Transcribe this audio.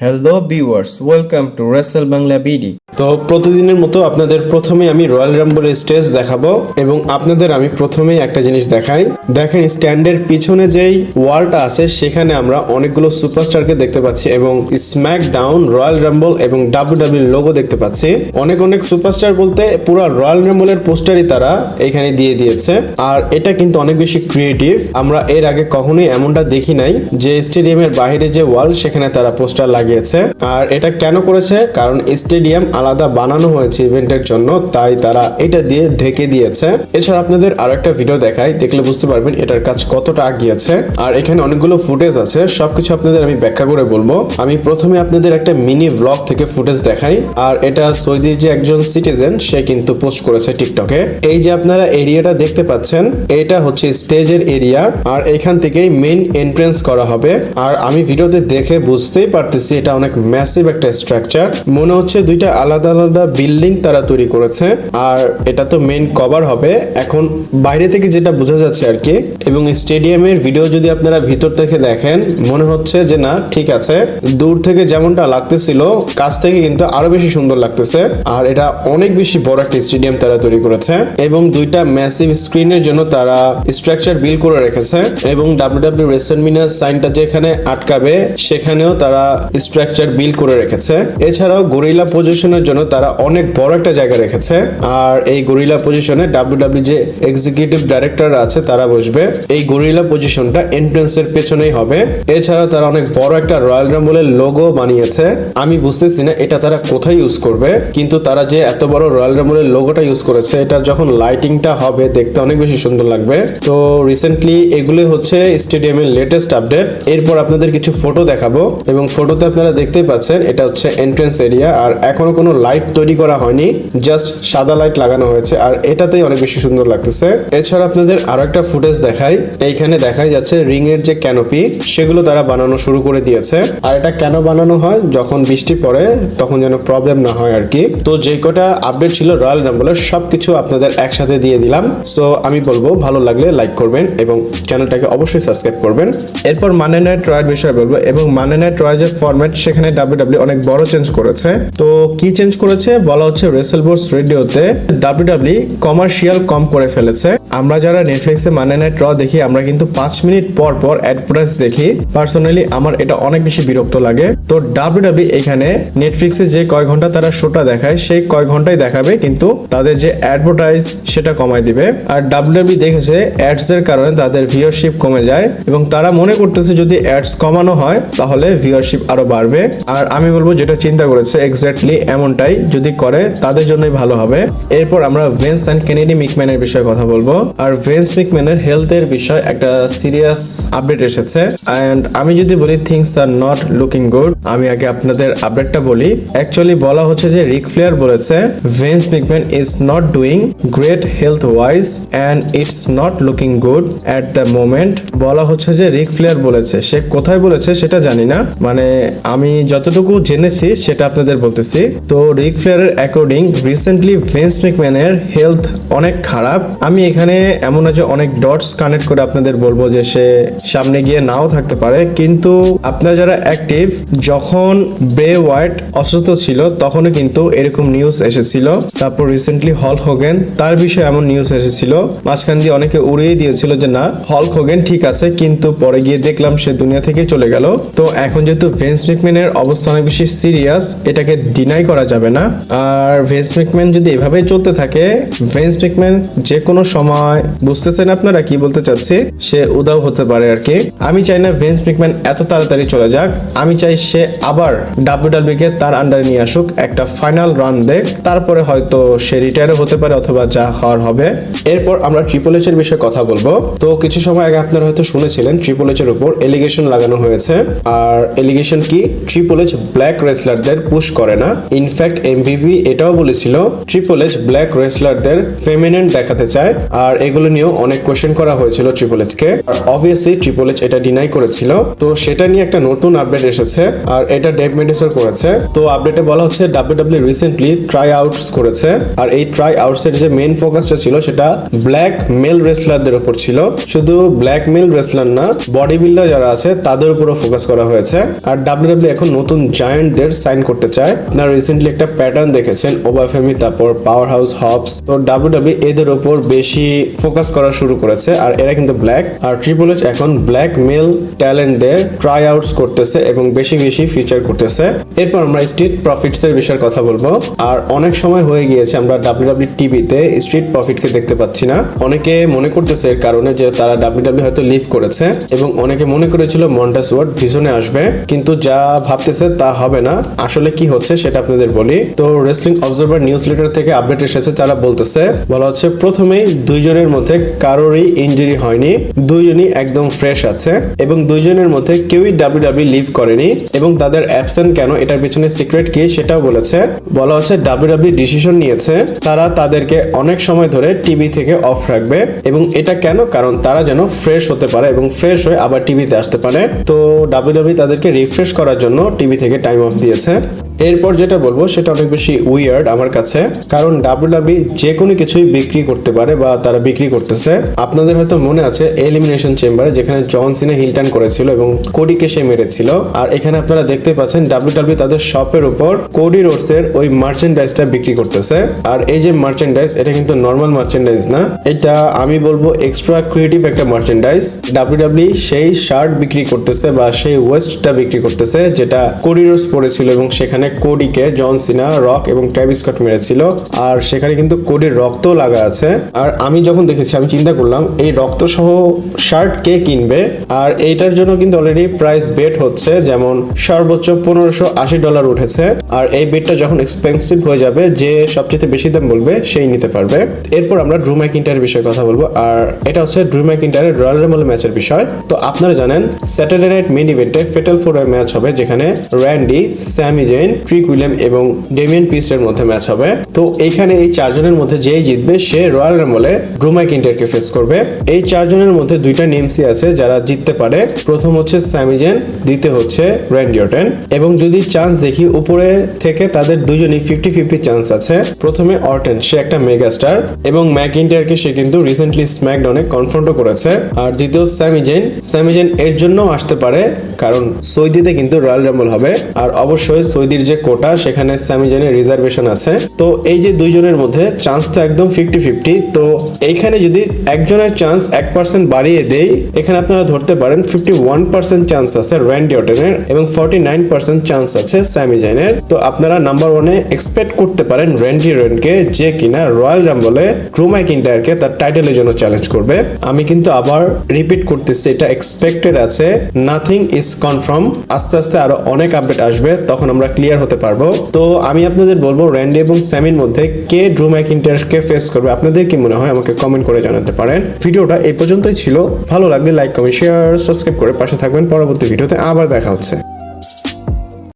Hello viewers welcome to wrestle Bangla BD তো প্রতিদিনের মতো আপনাদের প্রথমে আমি রয়্যাল রাম্বলের স্টেজ দেখাবো এবং আপনাদের আমি প্রথমেই একটা জিনিস দেখাই। দেখেন স্ট্যান্ডের পিছনে যেই ওয়ালটা আছে, সেখানে আমরা অনেকগুলো সুপারস্টারকে দেখতে পাচ্ছি এবং স্ম্যাক ডাউন রয়্যাল রাম্বল এবং ডাব্লিউ ডাব্লিউ লোগো দেখতে পাচ্ছি। অনেক অনেক সুপারস্টার বলতে পুরো রয়্যাল রাম্বলের পোস্টারই তারা এখানে দিয়ে দিয়েছে। আর এটা কিন্তু অনেক বেশি ক্রিয়েটিভ আমরা এর আগে কখনোই এমনটা দেখি নাই যে স্টেডিয়ামের বাইরে যে ওয়াল, সেখানে তারা পোস্টার লাগিয়েছে। আর এটা কেন করেছে? কারণ স্টেডিয়াম আলাদা বানানো হয়েছে ইভেন্টের জন্য, তাই তারা এটা দিয়ে ঢেকে দিয়েছে। এছাড়া আপনাদের আরও একটা ভিডিও দেখাই, দেখলে বুঝতে পারবেন এটার কাজ কতটা আগিয়েছে। আর এখানে অনেকগুলো ফুটেজ আছে, সবকিছু আপনাদের আমি ব্যাখ্যা করে বলব। আমি প্রথমে আপনাদের একটা মিনি ব্লগ থেকে ফুটেজ দেখাই। আর এটা সৌদির যে একজন সিটিজেন সে কিন্তু পোস্ট করেছে টিকটকে এই যে আপনারা এরিয়াটা দেখতে পাচ্ছেন, এটা হচ্ছে স্টেজের এরিয়া আর এখান থেকেই মেইন এন্ট্রেন্স করা হবে। আর আমি ভিডিওতে দেখে বুঝতেই পারতেছি এটা অনেক ম্যাসিভ একটা স্ট্রাকচার মনে হচ্ছে দুইটা আলাদা আলাদা বিল্ডিং তারা তৈরি করেছে, আর এটা তো মেইন কভার হবে। এখন বাইরে থেকে যেটা বোঝা যাচ্ছে আর কি, এবং স্টেডিয়ামের ভিডিও যদি আপনারা ভিতর থেকে দেখেন, মনে হচ্ছে যে না, ঠিক আছে। দূর থেকে যেমনটা লাগতেছিল, কাছ থেকে কিন্তু আরও বেশি সুন্দর লাগতেছে। আর এটা অনেক বেশি বড় একটা স্টেডিয়াম তারা তৈরি করেছে, এবং দুইটা ম্যাসিভ স্ক্রিনের জন্য তারা স্ট্রাকচার বিল করে রেখেছে, এবং ডাব্লিউডাব্লিউ রেসেলমিনার সাইনটা যেখানে আটকাবে, সেখানেও তারা স্ট্রাকচার বিল করে রেখেছে। এছাড়াও গরিলা পজিশনের জন্য তারা অনেক বড় একটা জায়গা রেখেছে। আর এই গরিলা পজিশনে ডাব্লিউডাব্লিউ যে এক্সিকিউটিভ ডাইরেক্টর আছে, তারা বসবে। এই গরিলা পজিশনটা এন্ট্রেন্সের পেছনেই হবে। এছাড়া তারা অনেক বড় একটা রয়্যাল রাম্বলের লোগো বানিয়েছে। আমি বুঝতেছি না এটা তারা কোথায় ইউজ করবে। কিন্তু তারা যে এত বড় রয়্যাল রাম্বলের লোগোটা ইউজ করেছে এটা যখন লাইটিংটা হবে, দেখতে অনেক বেশি সুন্দর লাগবে। তো রিসেন্টলি এগুলো হচ্ছে স্টেডিয়ামের লেটেস্ট আপডেট এরপর আপনাদের কিছু ফটো দেখাবো। এবং ফটোতে আপনারা দেখতেই পাচ্ছেন, এটা হচ্ছে এন্ট্রেন্স এরিয়া আর এখনও কোনো লাইট তৈরি করা হয়নি জাস্ট সাদা লাইট লাগানো হয়েছে, আর এটাতেই অনেক বেশি সুন্দর লাগতেছে। এছাড়া আপনাদের আরও একটা ফুটেজ দেখাই, এইখানে দেখাই যাচ্ছে রিং এর যে ক্যানোপি সেগুলো তারা বানানো শুরু করে দিয়েছে। আর এটা কেন বানানো হয়, যখন বৃষ্টি পড়ে, তখন যেন প্রবলেম না হয় আর কি। তো যে কটা আপডেট ছিল রয়্যাল রাম্বলের সবকিছু আপনাদের একসাথে দিয়ে দিলাম। সো আমি বলব, ভালো লাগলে লাইক করবেন এবং চ্যানেলটাকে অবশ্যই সাবস্ক্রাইব করবেন। এরপর মানে নাইট রয়ের বিষয়ে বলব, এবং মানে নাইট রয়ের যে ফরম্যাট সেখানে ডাব্লিউ অনেক বড় চেঞ্জ করেছে। তো কি চেঞ্জ করেছে? বলা হচ্ছে রেসেল বোর্স রেডিওতে ডাব্লিউ কমার্শিয়াল কম করে ফেলেছে। আমরা যারা নেটফ্লিক্সে মানে নাইট র দেখি, আমরা কিন্তু পাঁচ মিনিট পর পর অ্যাডভার্টাইজ দেখি। পার্সোনালি আমার এটা অনেক বেশি বিরক্ত লাগে। তো ডাব্লিউ এখানে নেটফ্লিক্সে যে কয় ঘণ্টা তারা শোটা দেখায়, সেই কয় ঘন্টাই দেখাবে, কিন্তু তাদের যে অ্যাডভার্টাইজ সেটা কমায় দিবে। আর ডাব্লিউ দেখেছে অ্যাডস এর কারণে তাদের ভিউয়ারশিপ কমে যায়। এবং তারা মনে করতেছে যদি অ্যাডস কমানো হয়, তাহলে ভিউয়ারশিপ আরও বাড়বে আর আমি বলব যেটা চিন্তা করেছে এক্স্যাক্টলি এমনটাই যদি করে, তাদের জন্যই ভালো হবে। এরপর আমরা ভেন্স অ্যান্ড কেনেডি মিকম্যানের বিষয়ে কথা বলব। আর ভেন্স মিকম্যানের হেলথের বিষয় একটা সিরিয়াস আপডেট এসেছে। অ্যান্ড আমি যদি বলি things are not looking good আমি আগে আপনাদের আপডেটটা বলি। অ্যাকচুয়ালি বলা হচ্ছে যে রিক ফ্লেয়ার বলেছে Vince McMahon is not doing great health wise and it's not looking good at the moment বলা হচ্ছে যে রিক ফ্লেয়ার বলেছে, সে কোথায় বলেছে সেটা জানি না। মানে আমি যতটুকু জেনেছি, সেটা আপনাদের বলতেছি। তো রিক ফ্লেয়ারের অ্যাকর্ডিং রিসেন্টলি ভেন্স মিকম্যানের হেলথ অনেক খারাপ। আমি এখানে এমন আছে অনেক ডটস কানেক্ট করে আপনাদের বলব যে সে সামনে গিয়ে নাও থাকতে পারে। কিন্তু আপনারা যারা অ্যাক্টিভ যখন বে হোয়াইট অসুস্থ ছিল, তখনও কিন্তু এরকম নিউজ এসেছিল। তারপর রিসেন্টলি হল হোগেন তার বিষয়ে এমন নিউজ এসেছিল। মাঝখান দিয়ে অনেকে উড়িয়ে দিয়েছিল যে না হল হোগেন ঠিক আছে, কিন্তু পরে গিয়ে দেখলাম সে দুনিয়া থেকে চলে গেল। তো এখন যেহেতু ভেন্স মিকম্যানের অবস্থা অনেক বেশি সিরিয়াস, এটাকে ডিনাই করা যাবে না। আর ভেন্স মিকম্যান যদি এভাবেই চলতে থাকে ভেন্স মিকম্যান যে কোনো সময়, বুঝতেছেন আপনারা কি বলতে চাচ্ছি? সে উদাও হতে পারে আর কি। আমি চাই না ভেন্স মিকম্যান এত তাড়াতাড়ি চলে যাক। আমি চাই সে আবার ডাব্লিউ কে তার আন্ডারে নিয়ে আসুক, একটা ফাইনাল রান দেখ। তারপরে হয়তো সে রিটায়ার হতে পারে অথবা যা হওয়ার হবে। এরপর আমরা ট্রিপল এইচ এর বিষয়ে কথা বলব। তো কিছু সময় আগে আপনারা হয়তো শুনেছিলেন ট্রিপল এইচ এর উপর এলিগেশন লাগানো হয়েছে। আর এলিগেশন কি ট্রিপল এইচ ব্ল্যাক রেসলারদের পুশ করে না? ইনফ্যাক্ট এমভিপি এটাও বলেছিল ট্রিপল এইচ ব্ল্যাক রেসলারদের ফেমিনেন্ট দেখাতে চায়। আর এগুলো নিয়েও অনেক কোশ্চেন করা হয়েছিল ট্রিপল এইচ কে। অবভিয়াসলি ট্রিপল এইচ এটা ডিনাই করেছিল। তো সেটা নিয়ে একটা নতুন আপডেট এসেছে। আর এটা ডেভ মেডিসর করেছে। তো আপডেটে বলা হচ্ছে ডাব্লিউ রিসেন্টলি ট্রাই আউটস করেছে। আর এই ট্রাই আউটস এর যে মেইন ফোকাসটা ছিল, সেটা ব্ল্যাক মেল রেসলারদের উপর ছিল। শুধু ব্ল্যাক মেল রেসলার না বডি বিল্ডার যারা আছে, তাদের উপরও ফোকাস করা হয়েছে। আর ডাব্লিউডাব্লিউ এখন নতুন জায়ান্টদের সাইন করতে চায়। আপনারা রিসেন্টলি একটা প্যাটার্ন দেখেছেন ওবাফেমি তারপর পাওয়ার হাউস হবস তো ডাব্লিউডাব্লিউ এদের ওপর বেশি ফোকাস করা শুরু করেছে, আর এরা কিন্তু ব্ল্যাক আর ট্রিপল এইচ এখন ব্ল্যাক মেল ট্যালেন্টদের ট্রাই আউটস করতেছে এবং বেশি বেশি ফিচার করতেছে। এরপর আমরা স্ট্রিট প্রফিটস এর বিষয়ে কথা বলব। আর অনেক সময় হয়ে গিয়েছে, আমরা ডাব্লিউ ডাব্লিউডাব্লিউ টিভিতে স্ট্রিট প্রফিটকে দেখতে পাচ্ছি না। অনেকে মনে করতেছে এর কারণে যে তারা ডাব্লিউডাব্লিউ হয়তো লিভ করেছে, এবং অনেকে মনে করেছিল মন্টাস ওয়ার্ড ভিজনে আসবে। কিন্তু যা ভাবতেছে তা হবে না। আসলে কি হচ্ছে সেটা আপনাদের বলি। তো রেসলিং অবজারভার নিউজ লেটার থেকে আপডেট এসেছে তারা বলতেছে, বলা হচ্ছে প্রথমেই দুইজনের মধ্যে কারোরই ইঞ্জুরি হয়নি, দুইজনই একদম ফ্রেশ আছে এবং দুইজনের মধ্যে কেউই ডাব্লিউ ডাব্লিউডাব্লিউ লিভ করেনি এবং তাদের অ্যাবসেন্ট কেন, এটার পিছনে সিক্রেট কি সেটাও বলেছে। বলা হচ্ছে ডাব্লিউডাব্লিউ ডিসিশন নিয়েছে, তারা তাদেরকে অনেক সময় ধরে টিভি থেকে অফ রাখবে এবং এটা কেন? কারণ তারা যেন ফ্রেশ হতে পারে এবং ফ্রেশ হয়ে আবার টিভিতে আসতে পারে। তো ডাব্লিউডাব্লিউ তাদেরকে রিফ্রেশ করার জন্য টিভি থেকে টাইম অফ দিয়েছে। এরপর যেটা বলব, সেটা অনেক বেশি উইয়ার্ড আমার কাছে, কারণ ডাব্লিউডাব্লিউ যে কোনো কিছুই বিক্রি করতে পারে বা তারা বিক্রি করতেছে। আপনাদের হয়তো মনে আছে এলিমিনেশন চেম্বারে যেখানে জন সিনে হিলটান করেছিল এবং কোডিকে সে মেরেছিল। আর এখানে আপনারা দেখতে পাচ্ছেন ডাব্লিউডাব্লিউ তাদের শপের উপর কোডি রোডসের ওই মার্চেন্ডাইজটা বিক্রি করতেছে। আর এই যে মার্চেন্ডাইজ এটা কিন্তু নর্মাল মার্চেন্ডাইজ না। এটা আমি বলব এক্সট্রা ক্রিয়েটিভ একটা মার্চেন্ডাইজ ডাব্লিউডাব্লিউ সেই শার্ট বিক্রি করতেছে বা সেই ওয়েস্টটা বিক্রি করতেছে। যেটা কোডি রোডস পরেছিল এবং সেখানে কোডিকে জন সিনা, রক এবং ট্রাভিস স্কট মেরেছিল। আর সেখানে কিন্তু কোডির রক্ত লাগা আছে। আর আমি যখন দেখেছি, আমি চিন্তা করলাম, এই রক্ত সহ শার্ট কে কিনবে? আর এইটার জন্য কিন্তু অলরেডি প্রাইস বেট হচ্ছে, যেমন সর্বোচ্চ পনেরোশো আশি ডলার উঠেছে। আর এই বেটটা যখন এক্সপেন্সিভ হয়ে যাবে, যে সবচেয়ে বেশি দাম বলবে, সেই নিতে পারবে। এরপর আমরা ড্রু ম্যাকিন্টারের বিষয়ে কথা বলব। আর এটা হচ্ছে ড্রু ম্যাকিন্টারের রয়্যাল রেমল ম্যাচের বিষয়। তো আপনারা জানেন স্যাটারডে নাইট মেন ইভেন্টে ফেটাল ফোর ম্যাচ হবে। যেখানে Randy Sami Zayn Trick William এবং ডেমিয়ান পিসের মধ্যে ম্যাচ হবে। তো এইখানে এই চারজনের মধ্যে যেই জিতবে, সে রয়্যাল রেমলে ড্রু ম্যাকিন্টারকে ফেস করবে। এই চারজনের মধ্যে দুইটা নেমসি আছে যারা জিততে পারে। প্রথম হচ্ছে স্যামিজেন দ্বিতীয় হচ্ছে র্যান্ডিওটেন এবং যদি চান্স দেখি উপরে থেকে, তাদের দুজনই ফিফটি ফিফটি চান্স আছে। প্রথমে অর্টেন সে একটা মেগা স্টার এবং ম্যাকিন্টারকে সে কিন্তু রিসেন্টলি স্ম্যাকডাউনে কনফ্রন্টও করেছে। আর দ্বিতীয় স্যামিজেন স্যামিজেন এর জন্য আসতে পারে, কারণ সৌদিতে কিন্তু রয়্যাল রাম্বল হবে। আর অবশ্যই সৌদির যে কোটা, সেখানে স্যামিজেনের রিজার্ভেশন আছে। তো এই যে দুইজনের মধ্যে চান্স তো একদম ফিফটি ফিফটি তো এইখানে যদি একজনের চান্স এক পার্সেন্ট বাড়িয়ে দেই, এখানে আপনারা ধরতে পারেন ফিফটি ওয়ান পার্সেন্ট চান্স আছে র্যান্ডি অটেনের এবং ফর্টি নাইন পার্সেন্ট চান্স আছে স্যামিজেনের তো আপনারা নাম্বার ওয়ানে এক্সপেক্ট করতে পারেন র্যান্ডি রেনকে যে কিনা রয়্যাল রাম্বলে ট্রুমাই কিন্টারকে তার টাইটেলের জন্য চ্যালেঞ্জ করবে। আমি কিন্তু আবার রিপিট করতেছি, এটা এক্সপেক্টেড আছে। নাথিং ইজ কনফার্ম আস্তে আস্তে আরও অনেক আপডেট আসবে, তখন আমরা ক্লিয়ার হতে পারব। তো আমি আপনাদের বলব র্যান্ডি এবং স্যামির মধ্যে কে ড্রু ম্যাকিন্টারকে ফেস করবে, আপনাদের কি মনে হয়? আমাকে কমেন্ট করে জানাতে পারেন। ভিডিওটা এই পর্যন্তই ছিল। ভালো লাগলে লাইক কমেন্ট শেয়ার সাবস্ক্রাইব করে পাশে থাকবেন। পরবর্তী ভিডিওতে আবার দেখা হচ্ছে।